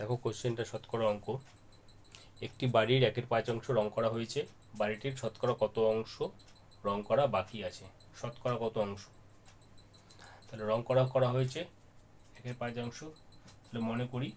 দেখো কোশ্চেনটা শতকরা অঙ্ক। একটি বাড়ির একের পাঁচ অংশ রং করা হয়েছে, বাড়িটির শতকরা কত অংশ রং করা বাকি আছে? শতকরা কত অংশ? তাহলে রং করা করা হয়েছে একের পাঁচ অংশ। তাহলে মনে করি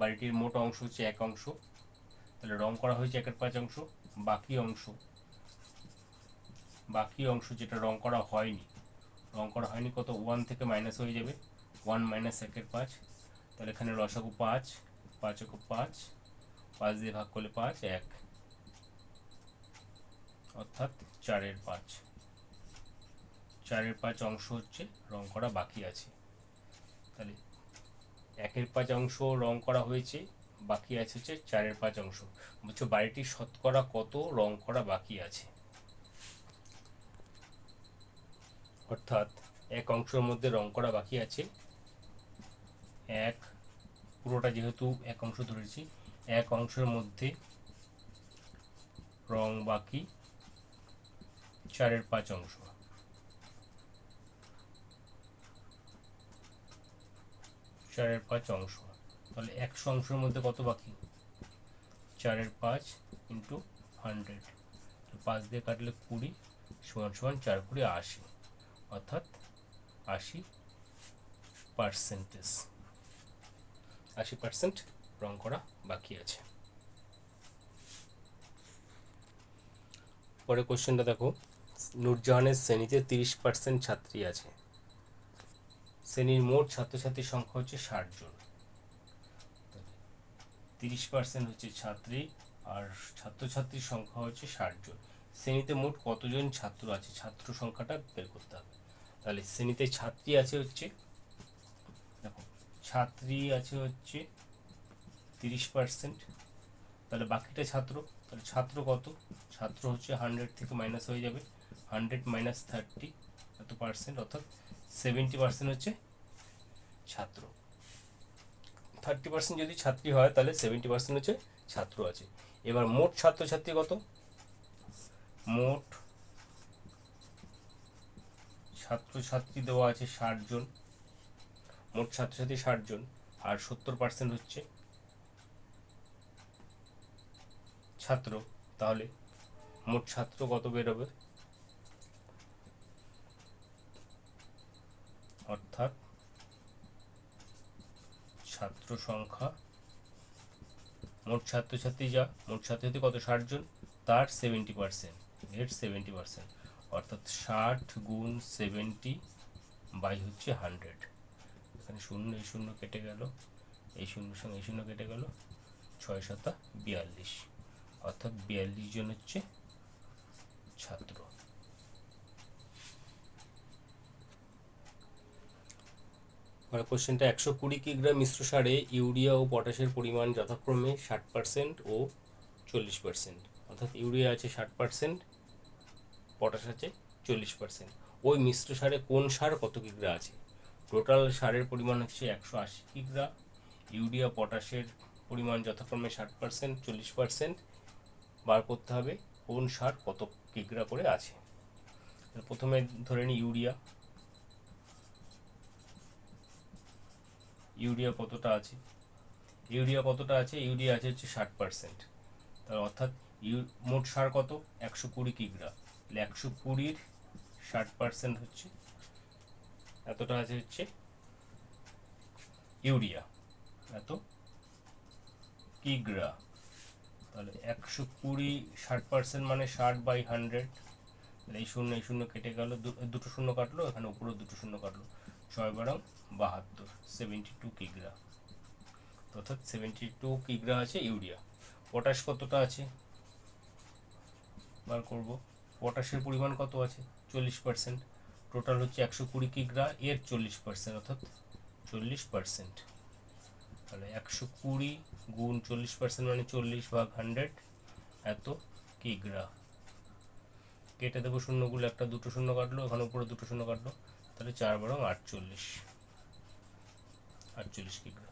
বাড়িটির মোট অংশ হচ্ছে এক অংশ। তাহলে রং করা হয়েছে একের পাঁচ অংশ, বাকি অংশ বাকি অংশ যেটা রং করা হয়নি, রং করা হয়নি কত? ওয়ান থেকে মাইনাস হয়ে যাবে। ওয়ান মাইনাস একের পাঁচ তাহলে এখানে রসাগু পাঁচ পাঁচ একে পাঁচ পাঁচ দিয়ে ভাগ করলে পাঁচ, এক। অর্থাৎ চারের পাঁচ। চারের পাঁচ অংশ হচ্ছে রং করা বাকি আছে। তাহলে একের পাঁচ অংশ রং করা হয়েছে, বাকি আছে হচ্ছে চারের পাঁচ অংশ। বলছো বাড়িটির শতকরা কত রং করা বাকি আছে? অর্থাৎ এক অংশের মধ্যে রং করা বাকি আছে এক, পুরোটা যেহেতু এক অংশ ধরেছি, এক অংশের মধ্যে রং বাকি চারের পাঁচ অংশ। চারের পাঁচ অংশ। তাহলে একশো অংশের মধ্যে কত বাকি? চারের পাঁচ ইন্টু হান্ড্রেড পাঁচ দিয়ে কাটলে কুড়ি সমান সমান চার কুড়ি আশি। অর্থাৎ আশি পার্সেন্টেজ আশি পার্সেন্ট রং করা বাকি আছে। পরে কোশ্চেনটা দেখো। নূরজাহানের শ্রেণীতে তিরিশ পার্সেন্ট ছাত্রী আছে। শ্রেণির মোট ছাত্রছাত্রীর সংখ্যা হচ্ছে ষাট জন। তিরিশ পার্সেন্ট হচ্ছে ছাত্রী আর ছাত্রছাত্রীর সংখ্যা হচ্ছে ষাট জন। শ্রেণীতে মোট কতজন ছাত্র আছে? ছাত্র সংখ্যাটা বের করতে হবে। তাহলে শ্রেণীতে ছাত্রী আছে হচ্ছে, দেখো ছাত্রী আছে হচ্ছে তিরিশ পার্সেন্ট তাহলে বাকিটা ছাত্র, তাহলে ছাত্র কত? ছাত্র হচ্ছে হান্ড্রেড থেকে মাইনাস হয়ে যাবে হান্ড্রেড মাইনাস থার্টি এত পার্সেন্ট অর্থাৎ সেভেন্টি পার্সেন্ট হচ্ছে ছাত্র। থার্টি পার্সেন্ট যদি ছাত্রী হয়, তাহলে সেভেন্টি পার্সেন্ট হচ্ছে ছাত্র আছে। এবার মোট ছাত্রছাত্রী কত? মোট ছাত্রছাত্রী দেওয়া আছে ষাট জন। মোট ছাত্রছাত্রী ষাট জন, আর সত্তর পার্সেন্ট হচ্ছে ছাত্র। তাহলে মোট ছাত্র কত বেরোবে? অর্থাৎ ছাত্র সংখ্যা, মোট ছাত্রছাত্রী যা, মোট ছাত্রছাত্রী কত? ষাট জন, তার সেভেন্টি পার্সেন্ট এর সেভেন্টি পার্সেন্ট অর্থাৎ ষাট গুণ সেভেন্টি বাই হচ্ছে হান্ড্রেড এখানে শূন্য, এই শূন্য কেটে গেল। এই শূন্য সঙ্গে এই শূন্য কেটে গেল। ছয় সাতা বিয়াল্লিশ। অর্থাৎ বিয়াল্লিশ জন হচ্ছে ছাত্র। আর কোশ্চেনটা, একশো কুড়ি কিগ্রা মিশ্র সারে ইউরিয়া ও পটাশের পরিমাণ যথাক্রমে ষাট পার্সেন্ট ও চল্লিশ পার্সেন্ট। অর্থাৎ ইউরিয়া আছে ষাট পার্সেন্ট, পটাশ আছে চল্লিশ পার্সেন্ট। ওই মিশ্র সারে কোন সার কত কিগ্রা আছে? টোটাল সারের পরিমাণ হচ্ছে একশো আশি কিগ্রা, ইউরিয়া, পটাশের পরিমাণ যথাক্রমে ষাট পার্সেন্ট চল্লিশ পার্সেন্ট বার করতে হবে কোন সার কত কিগ্রা করে আছে। প্রথমে ধরে নিই ইউরিয়া। ইউরিয়া কতটা আছে? ইউরিয়া কতটা আছে? ইউরিয়া আছে হচ্ছে ষাট পার্সেন্ট তার অর্থাৎ ইউ, মোট সার কত? একশো কুড়ি কিগ্রা। তাহলে একশো কুড়ির ষাট পার্সেন্ট হচ্ছে এতটা আছে হচ্ছে ইউরিয়া। এত? কিগ্রা। তাহলে একশো কুড়ি ষাট পার্সেন্ট মানে ষাট বাই হান্ড্রেড। এই শূন্য এই শূন্য কেটে গেল দুটো শূন্য কাটলো, এখানে উপরেও দুটো শূন্য কাটলো। ছয় বারং বাহাত্তর সেভেন্টি টু কিগ্রা। অর্থাৎ সেভেন্টি টু কিগ্রা আছে ইউরিয়া। পটাশ কতটা আছে? বার করব। পটাশের পরিমাণ কত আছে? চল্লিশ পার্সেন্ট। টোটাল হচ্ছে একশো কুড়ি কিগ্রা এর চল্লিশ পার্সেন্ট অর্থাৎ চল্লিশ পার্সেন্ট তাহলে একশো কুড়ি গুণ চল্লিশ পার্সেন্ট মানে চল্লিশ ভাগ হান্ড্রেড এত কিগ্রা কেটে দেবো শূন্যগুলো, একটা দুটো শূন্য কাটলো ওখানে উপরে দুটো শূন্য কাটলো, তাহলে চার বরং আটচল্লিশ। আটচল্লিশ কিগ্রা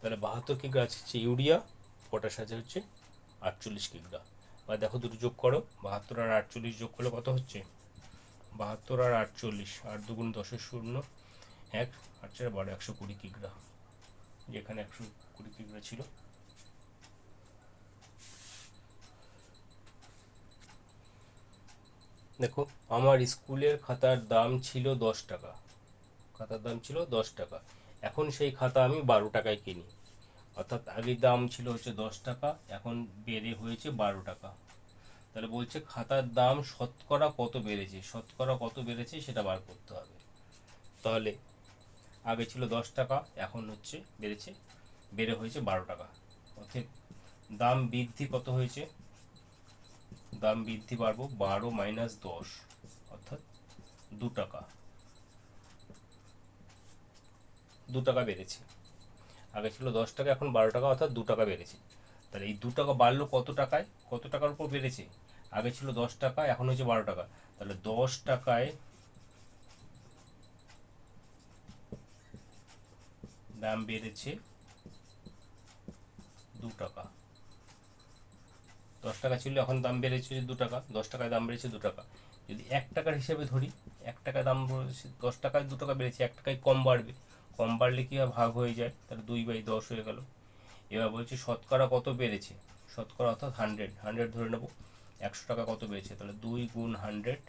তাহলে বাহাত্তর কিগ্রা আছে? হচ্ছে ইউরিয়া, পটাশ আছে হচ্ছে আটচল্লিশ কিগ্রা বা দেখো দুটো যোগ করো, বাহাত্তর আর আটচল্লিশ যোগ করলে কত হচ্ছে? বাহাত্তর আর আটচল্লিশ, আট দুগুণ দশের শূন্য, এক, আট চার বারো, একশো কুড়ি কিগ্রা যেখানে একশো কুড়ি কিগ্রা ছিল। দেখো, আমার স্কুলের খাতার দাম ছিল দশ টাকা। খাতার দাম ছিল দশ টাকা। এখন সেই খাতা আমি বারো টাকায় কিনি। অর্থাৎ আগের দাম ছিল হচ্ছে দশ টাকা, এখন বেড়ে হয়েছে বারো টাকা। তাহলে বলছে খাতার দাম শতকরা কত বেড়েছে? শতকরা কত বেড়েছে সেটা বার করতে হবে। তাহলে আগে ছিল দশ টাকা, এখন হচ্ছে বেড়েছে, বেড়ে হয়েছে বারো টাকা। অর্থাৎ দাম বৃদ্ধি কত হয়েছে? দাম বৃদ্ধি বাড়বো বারো মাইনাস দশ, অর্থাৎ দু টাকা। দু টাকা বেড়েছে। আগে ছিল দশ টাকা, এখন বারো টাকা, অর্থাৎ দু টাকা বেড়েছে। তাহলে এই দু টাকা বাড়লো কত টাকায়? কত টাকার উপর বেড়েছে? আগে ছিল দশ টাকা এখন হচ্ছে বারো টাকা। তাহলে দশ টাকায় দাম বেড়েছে দু টাকা। দশ টাকা ছিল, এখন দাম বেড়েছে দু টাকা, দশ টাকায় দাম বেড়েছে দু টাকা। যদি এক টাকার হিসেবে ধরি, এক টাকায় দাম বেড়েছে, দশ টাকায় দু টাকা বেড়েছে, এক টাকায় কম বাড়বে। কম বাড়লে কি ভাগ হয়ে যায়, তাহলে দুই বাই দশ হয়ে গেল। এবার বলছি শতকরা কত বেড়েছে? শতকরা অর্থাৎ হান্ড্রেড হান্ড্রেড ধরে নেব। একশো টাকা কত বেড়েছে? তাহলে দুই গুণ হান্ড্রেড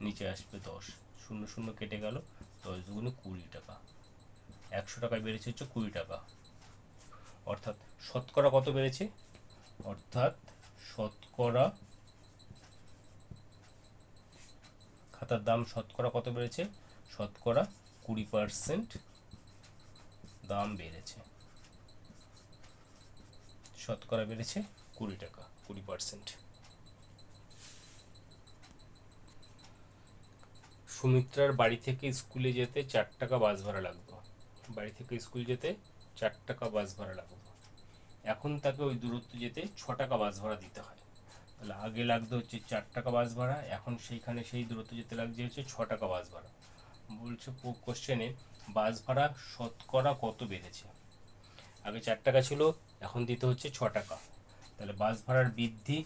নিচে আসবে দশ। শূন্য শূন্য কেটে গেল দশ দুগুণে কুড়ি টাকা। একশো টাকায় বেড়েছে হচ্ছে কুড়ি টাকা। অর্থাৎ শতকরা কত বেড়েছে? অর্থাৎ শতকরা খাতার দাম শতকরা কত বেড়েছে? শতকরা কুড়ি পার্সেন্ট দাম বেড়েছে। শতকরা বেড়েছে কুড়ি টাকা, কুড়ি পার্সেন্ট সুমিত্রার বাড়ি থেকে স্কুলে যেতে চার টাকা বাস ভাড়া লাগতো। বাড়ি থেকে স্কুল যেতে চার টাকা বাস ভাড়া লাগতো। এখন তাকে ওই দূরত্ব যেতে ছ টাকা বাস ভাড়া দিতে হয়। তাহলে আগে লাগতো হচ্ছে চার টাকা বাস ভাড়া, এখন সেইখানে সেই দূরত্ব যেতে লাগছে হচ্ছে ছ টাকা বাস ভাড়া। বলছে কোশ্চেনে বাস ভাড়া শতকরা কত বেড়েছে? আগে চার টাকা ছিল, এখন দিতে হচ্ছে ছ টাকা। তাহলে বাস ভাড়ার বৃদ্ধি,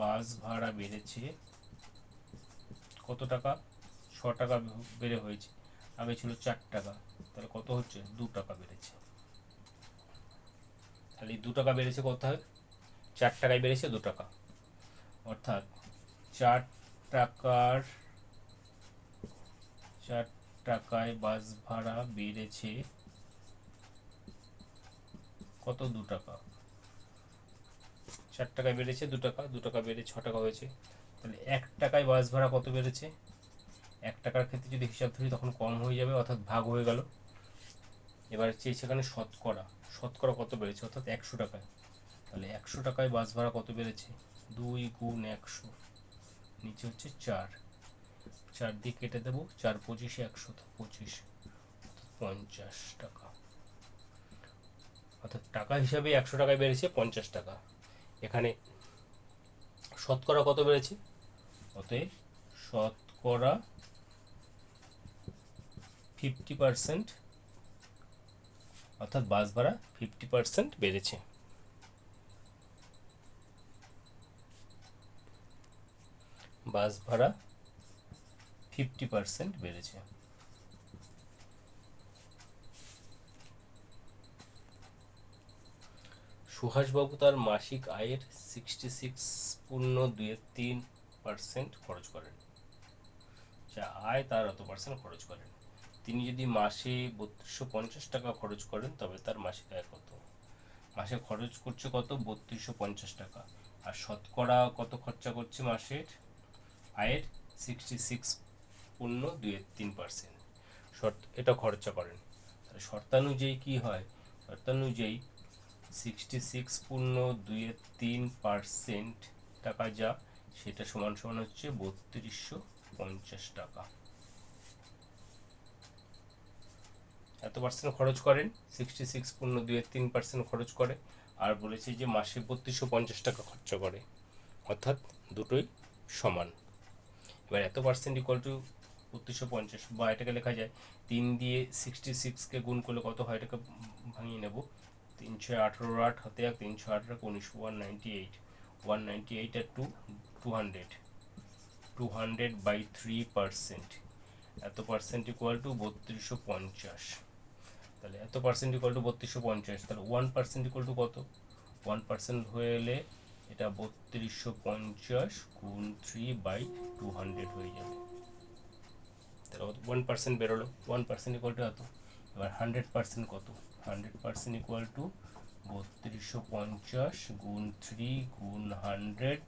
বাস ভাড়া বেড়েছে কত টাকা? ছ টাকা বেড়ে হয়েছে। আগে ছিল চার টাকা। তাহলে কত হচ্ছে? দু টাকা বেড়েছে। তাহলে দু টাকা বেড়েছে কত হয়? চার টাকায় বেড়েছে দু টাকা। অর্থাৎ চার টাকার, চার টাকায় বাস ভাড়া বেড়েছে কত? দু টাকা। চার টাকায় বেড়েছে দু টাকা দু টাকা বেড়ে ছ টাকা হয়েছে। তাহলে এক টাকায় বাস ভাড়া কত বেড়েছে? এক টাকার ক্ষেত্রে যদি হিসাব ধরি তখন কম হয়ে যাবে, অর্থাৎ ভাগ হয়ে গেল। এবার হচ্ছে সেখানে শতকরা। শতকরা কত বেড়েছে? অর্থাৎ একশো টাকায়। তাহলে একশো টাকায় বাস ভাড়া কত বেড়েছে? দুই গুণ একশো। নিচে হচ্ছে চার। চার দিয়ে কেটে দেবো। চার পঁচিশে একশো পঁচিশ। পঞ্চাশ টাকা। অর্থাৎ টাকা হিসাবে একশো টাকায় বেড়েছে পঞ্চাশ টাকা। এখানে শতকরা কত বেড়েছে? অতএব শতকরা ফিফটি পার্সেন্ট অর্থাৎ বাস ভাড়া ফিফটি পার্সেন্ট বেড়েছে। বাস ভাড়া ফিফটি পার্সেন্ট বেড়েছে। সুহাসবাবু তার মাসিক আয়ের সিক্সটি সিক্স পূর্ণ দুয়ের তিন পার্সেন্ট খরচ করেন। যা আয় তার অত পার্সেন্ট খরচ করেন। তিনি যদি মাসে বত্রিশশো পঞ্চাশ টাকা খরচ করেন, তবে তার মাসিক আয় কত? মাসে খরচ করছে কত? বত্রিশশো পঞ্চাশ টাকা। আর শতকরা কত খরচা করছে মাসের? আয়ের সিক্সটি সিক্স পূর্ণ দুয়ের তিন পার্সেন্ট শর্ত, এটা খরচা করেন। শর্তানুযায়ী কী হয়? শর্তানুযায়ী সিক্সটি সিক্স পূর্ণ দুইয়ের তিন পার্সেন্ট টাকা যা, সেটা সমান সমান হচ্ছে বত্রিশশো পঞ্চাশ টাকা। এত পার্সেন্ট খরচ করেন সিক্সটি সিক্স পূর্ণ দুইয়ের তিন পার্সেন্ট খরচ করে, আর বলেছে যে মাসে বত্রিশশো পঞ্চাশ টাকা খরচা করে। অর্থাৎ দুটোই সমান। এবার এত পার্সেন্ট ইকুয়াল টু বত্রিশশো পঞ্চাশ, বা এটাকে লেখা যায়, তিন দিয়ে সিক্সটি সিক্সকে গুণ করলে কত হয়? এটাকে ভাঙিয়ে নেব। তিনশো আঠেরো আট হাতে এক তিনশো আঠেরো উনিশ one ninety eight one ninety eight R two two hundred two hundred by three percent এত পার্সেন্ট ইকুয়াল টু বত্রিশশো পঞ্চাশ। তাহলে এত পার্সেন্ট ইকুয়াল টু বত্রিশশো পঞ্চাশ। তাহলে ওয়ান পার্সেন্ট ইকুয়াল টু কত? ওয়ান পার্সেন্ট হয়ে এলে এটা বত্রিশশো পঞ্চাশ গুণ থ্রি বাই টু হান্ড্রেড হয়ে যাবে। তাহলে ওয়ান পার্সেন্ট বেরোলো। ওয়ান পার্সেন্ট ইকুয়াল টু এত। এবার হান্ড্রেড পার্সেন্ট কত? হান্ড্রেড পার্সেন্ট ইকুয়াল টু বত্রিশশো পঞ্চাশ গুণ থ্রি গুণ হান্ড্রেড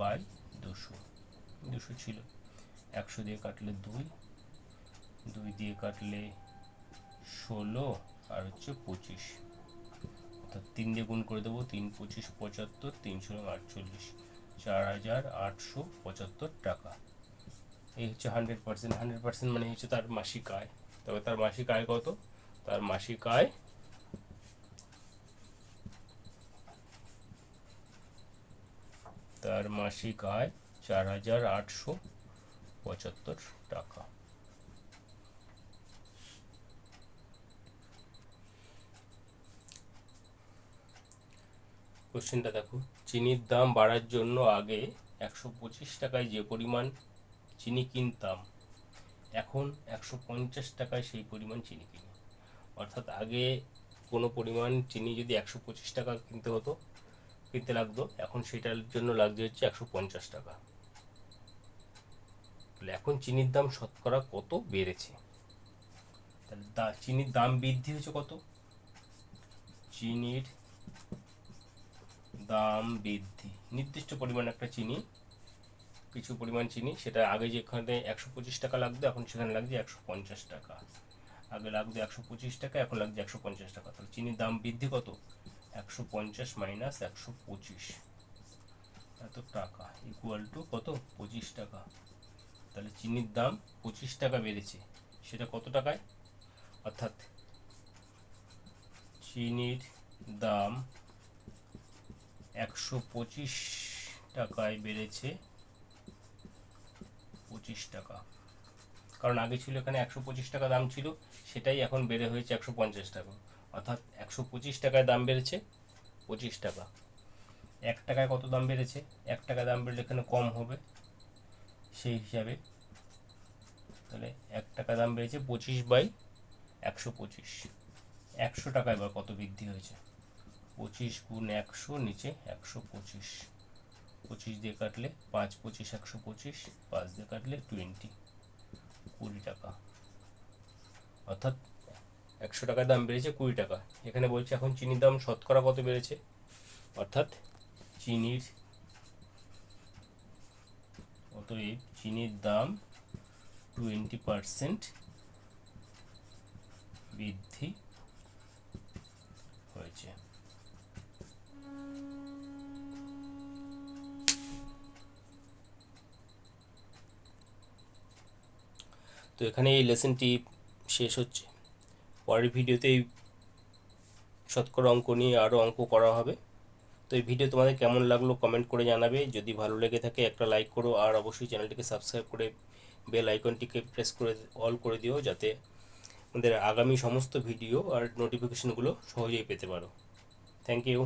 বাই দুশো। দুশো ছিল। একশো দিয়ে কাটলে দুই দুই দিয়ে কাটলে ষোলো, আর হচ্ছে পঁচিশ। অর্থাৎ তিন দিয়ে গুণ করে দেবো, তিন পঁচিশ পঁচাত্তর, তিনশো আটচল্লিশ। চার হাজার আটশো পঁচাত্তর টাকা। এই হচ্ছে হান্ড্রেড পার্সেন্ট হান্ড্রেড পার্সেন্ট মানে হচ্ছে তার মাসিক আয়। তবে তার মাসিক আয় কত? তার মাসিক আয় তার মাসিক আয় চার হাজার আটশো পঁচাত্তর টাকা। কোশ্চেনটা দেখো, চিনির দাম বাড়ার জন্য আগে একশো পঁচিশ টাকায় যে পরিমাণ চিনি কিনতাম এখন একশো পঞ্চাশ টাকায় সেই পরিমাণ চিনি কিনি। অর্থাৎ আগে কোনো পরিমাণ চিনি যদি একশো পঁচিশ টাকা কিনতে হতো, কিনতে লাগতো, এখন সেটার জন্য লাগছে হচ্ছে একশো পঞ্চাশ টাকা। তাহলে এখন চিনির দাম শতকরা কত বেড়েছে? তাহলে দা, চিনির দাম বৃদ্ধি হয়েছে কত? চিনির দাম বৃদ্ধি। নির্দিষ্ট পরিমাণ একটা চিনি কিছু পরিমাণ চিনি, সেটা আগে যেখানে একশো পঁচিশ টাকা লাগতো, এখন সেখানে লাগছে একশো পঞ্চাশ টাকা। আগে লাগতো একশো পঁচিশ টাকা, এখন লাগছে একশো পঞ্চাশ টাকা। তাহলে চিনির দাম বৃদ্ধি কত? একশো পঞ্চাশ মাইনাস একশো পঁচিশ। এত টাকা ইকুয়াল টু কত? পঁচিশ টাকা। তাহলে চিনির দাম পঁচিশ টাকা বেড়েছে। সেটা কত টাকায়? অর্থাৎ চিনির দাম একশো পঁচিশ টাকায় বেড়েছে পঁচিশ টাকা। কারণ আগে ছিল এখানে একশো পঁচিশ টাকা দাম ছিল, সেটাই এখন বেড়ে হয়েছে একশো পঞ্চাশ টাকা। অর্থাৎ একশো পঁচিশ টাকায় দাম বেড়েছে পঁচিশ টাকা। এক টাকায় কত দাম বেড়েছে? এক টাকা দাম বেড়ে এখানে কম হবে সেই হিসাবে। তাহলে এক টাকা দাম বেড়েছে পঁচিশ বাই একশো পঁচিশ। একশো টাকায় এবার কত বৃদ্ধি হয়েছে? পঁচিশ গুণ একশো, নিচে একশো পঁচিশ। পঁচিশ দিয়ে কাটলে পাঁচ, পঁচিশ, একশো পঁচিশ, পাঁচ দিয়ে কাটলে টোয়েন্টি কুড়ি টাকা। অর্থাৎ একশো টাকার দাম বেড়েছে কুড়ি টাকা। এখানে বলছে এখন চিনির দাম শতকরা কত বেড়েছে? অর্থাৎ চিনির অতএব চিনির দাম টোয়েন্টি পারসেন্ট বৃদ্ধি হয়েছে। তো এখানে এই লেসনটি শেষ হচ্ছে। পরের ভিডিওতে এই শতকরা অঙ্ক নিয়ে আরও অঙ্ক করা হবে। তো এই ভিডিও তোমাদের কেমন লাগল কমেন্ট করে জানাবে। যদি ভালো লেগে থাকে একটা লাইক করো আর অবশ্যই চ্যানেলটিকে সাবস্ক্রাইব করে বেল আইকনটিকে প্রেস করে অল করে দিও যাতে আমাদের আগামী সমস্ত ভিডিও আর নোটিফিকেশনগুলো সহজেই পেতে পারো। Thank you